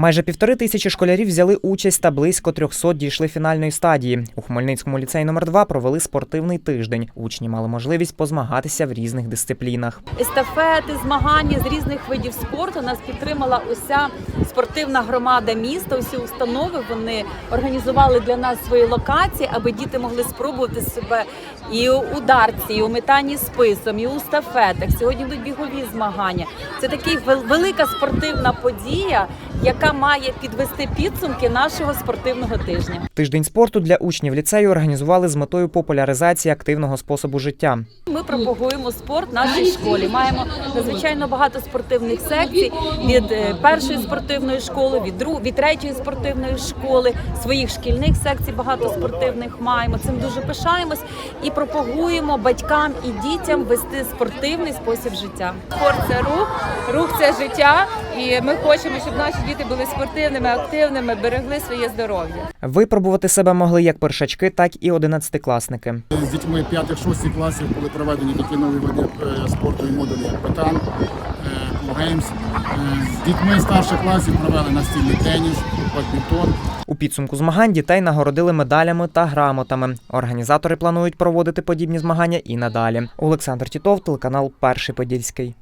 Майже півтори тисячі школярів взяли участь та близько 300 дійшли фінальної стадії. У Хмельницькому ліцеї номер 2 провели спортивний тиждень. Учні мали можливість позмагатися в різних дисциплінах. естафети, змагання з різних видів спорту. Нас підтримала уся спортивна громада міста. Усі установи вони організували для нас свої локації, аби діти могли спробувати себе і у дарці, і у метанні списом, і у стафетах. Сьогодні будуть бігові змагання. Це така велика спортивна подія, яка має підвести підсумки нашого спортивного тижня. Тиждень спорту для учнів ліцею організували з метою популяризації активного способу життя. Ми пропагуємо спорт нашій школі. Маємо надзвичайно багато спортивних секцій від е, першої спортивної школи, від друг, від третьої спортивної школи, своїх шкільних секцій багато спортивних маємо. Цим дуже пишаємось і пропагуємо батькам і дітям вести спортивний спосіб життя. Спорт це рух, рух це життя, і ми хочемо, щоб наші діти були спортивними, активними, берегли своє здоров'я. Випробувати себе могли як першачки, так і одинадцятикласники. З дітьми 5-6 класів були проведені такі нові види е, спорту і модулі, як петан, геймс. Е, З дітьми старших класів провели настільний теніс, бадмінтон. У підсумку змагань дітей нагородили медалями та грамотами. Організатори планують проводити подібні змагання і надалі. Олександр Тітов, телеканал Перший Подільський.